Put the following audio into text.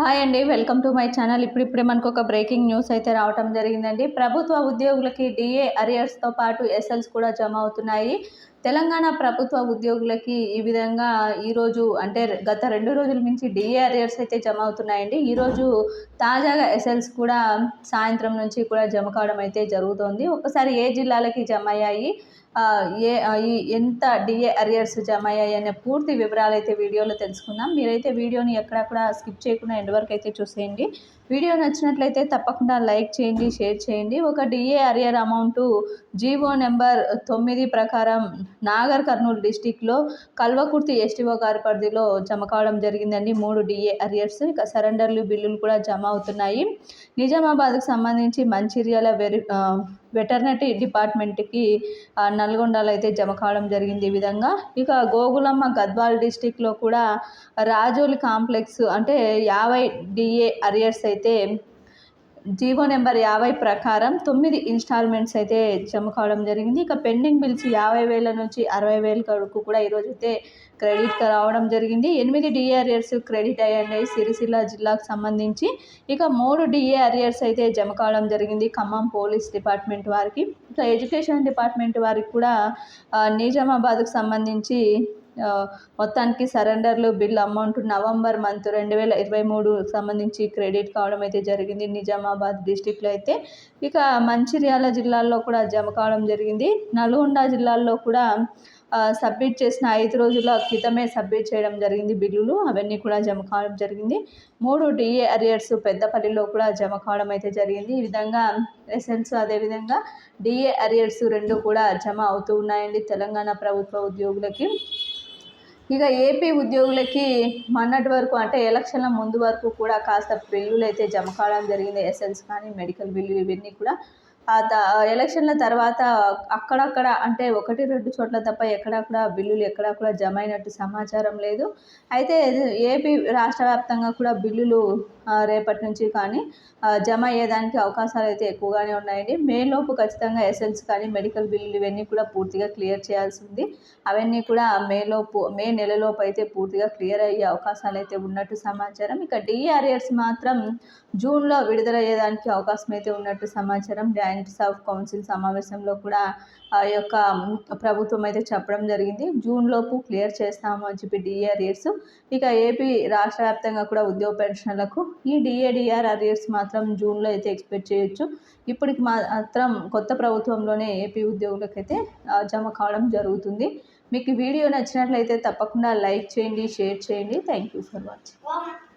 Hi అండి welcome to my channel. ఇప్పుడిప్పుడే మనకు ఒక బ్రేకింగ్ న్యూస్ అయితే రావటం జరిగిందండి. ప్రభుత్వ ఉద్యోగులకి డిఏ అరియర్స్తో పాటు ఎస్ఎల్స్ కూడా జమ అవుతున్నాయి. తెలంగాణ ప్రభుత్వ ఉద్యోగులకి ఈ విధంగా ఈరోజు అంటే గత రెండు రోజుల నుంచి డిఏ అరియర్స్ అయితే జమ అవుతున్నాయండి ఈరోజు తాజాగా ఎస్ఎల్స్ కూడా సాయంత్రం నుంచి కూడా జమ కావడం అయితే జరుగుతోంది. ఒకసారి ఏ జిల్లాలకి జమ అయ్యాయి? ఏ ఈ ఎంత డిఏ అరియర్స్ జమ అయ్యాయి అనే పూర్తి వివరాలు అయితే వీడియోలో తెలుసుకుందాం. మీరైతే వీడియోని ఎక్కడక్కడ స్కిప్ చేయకుండా ఎండ్ వరకు అయితే చూసేయండి. వీడియో నచ్చినట్లయితే తప్పకుండా లైక్ చేయండి షేర్ చేయండి. ఒక DA arrear amount GO number తొమ్మిది ప్రకారం నాగర్ కర్నూలు డిస్టిక్లో కల్వకుర్తి ఎస్టీఓ గారి పరిధిలో జమ కావడం జరిగిందండి. మూడు డిఏ అరియర్స్ ఇక సరెండర్లు బిల్లులు కూడా జమ అవుతున్నాయి. నిజామాబాద్కు సంబంధించి మంచిర్యాల వెరి వెటర్నరీ డిపార్ట్మెంట్కి నల్గొండలో అయితే జమ కావడం జరిగింది ఈ విధంగా. ఇక గోగులమ్మ గద్వాల్ డిస్టిక్లో కూడా రాజోలి కాంప్లెక్స్ అంటే యాభై డిఏ అరియర్స్ అయితే జీవో నెంబర్ యాభై ప్రకారం తొమ్మిది ఇన్స్టాల్మెంట్స్ అయితే జమ కావడం జరిగింది. ఇక పెండింగ్ బిల్స్ యాభై వేల నుంచి అరవై వేల వరకు కూడా ఈరోజు అయితే క్రెడిట్ రావడం జరిగింది. ఎనిమిది డిఏ క్రెడిట్ అయ్యాయి సిరిసిల్ల జిల్లాకు సంబంధించి ఇక మూడు డిఏ అయితే జమ కావడం జరిగింది. ఖమ్మం పోలీస్ డిపార్ట్మెంట్ వారికి. ఇక ఎడ్యుకేషన్ డిపార్ట్మెంట్ వారికి కూడా నిజామాబాద్కు సంబంధించి మొత్తానికి సరెండర్లు బిల్ అమౌంట్ నవంబర్ మంత్ రెండు వేల ఇరవై మూడు సంబంధించి క్రెడిట్ కావడం అయితే జరిగింది. నిజామాబాద్ డిస్టిక్లో అయితే ఇక మంచిర్యాల జిల్లాలో కూడా జమ కావడం జరిగింది. నల్గొండ జిల్లాలో కూడా సబ్మిట్ చేసిన ఐదు రోజుల క్రితమే సబ్మిట్ చేయడం జరిగింది బిల్లులు. అవన్నీ కూడా జమ కావడం జరిగింది. మూడు డిఏ అరియర్స్ పెద్దపల్లిలో కూడా జమ కావడం అయితే జరిగింది. ఈ విధంగా ఎసెన్స్ అదేవిధంగా డిఏ అరియర్స్ రెండు కూడా జమ అవుతూ ఉన్నాయండి. తెలంగాణ ప్రభుత్వ ఉద్యోగులకి. ఇక ఏపీ ఉద్యోగులకి మొన్నటి వరకు అంటే ఎలక్షన్ల ముందు వరకు కూడా కాస్త బిల్లులు అయితే జమ కావడం జరిగింది ఎస్ఎల్స్ కానీ మెడికల్ బిల్లులు ఇవన్నీ కూడా ఎలక్షన్ల తర్వాత అక్కడక్కడ అంటే ఒకటి రెండు చోట్ల తప్ప ఎక్కడక్కడ బిల్లులు ఎక్కడా కూడా జమ అయినట్టు సమాచారం లేదు. అయితే ఏపీ రాష్ట్ర వ్యాప్తంగా కూడా బిల్లులు రేపటి నుంచి కానీ జమ అయ్యేదానికి అవకాశాలు అయితే ఎక్కువగానే ఉన్నాయండి. మేలోపు ఖచ్చితంగా ఎస్ఎల్స్ కానీ మెడికల్ బిల్లులు ఇవన్నీ కూడా పూర్తిగా క్లియర్ చేయాల్సి ఉంది అవన్నీ కూడా మేలోపు మే నెలలోపు అయితే పూర్తిగా క్లియర్ అయ్యే అవకాశాలు అయితే ఉన్నట్టు సమాచారం. ఇక డిఆర్ఎస్ మాత్రం జూన్లో విడుదలయ్యేదానికి అవకాశం అయితే ఉన్నట్టు సమాచారం. డైరెక్టర్స్ ఆఫ్ కౌన్సిల్ సమావేశంలో కూడా ఆ యొక్క ప్రభుత్వం అయితే చెప్పడం జరిగింది. జూన్లోపు క్లియర్ చేస్తాము అని చెప్పి డిఆర్ఎస్ ఇక ఏపీ రాష్ట్ర వ్యాప్తంగా కూడా ఉద్యోగ పెన్షన్లకు ఈ డిఏడిఆర్ అరియర్స్ మాత్రం జూన్లో అయితే ఎక్స్పెక్ట్ చేయొచ్చు. ఇప్పటికి మాత్రం కొత్త ప్రభుత్వంలోనే ఏపీ ఉద్యోగులకైతే అయితే జమ కావడం జరుగుతుంది. మీకు వీడియో నచ్చినట్లయితే తప్పకుండా లైక్ చేయండి షేర్ చేయండి. Thank you for watching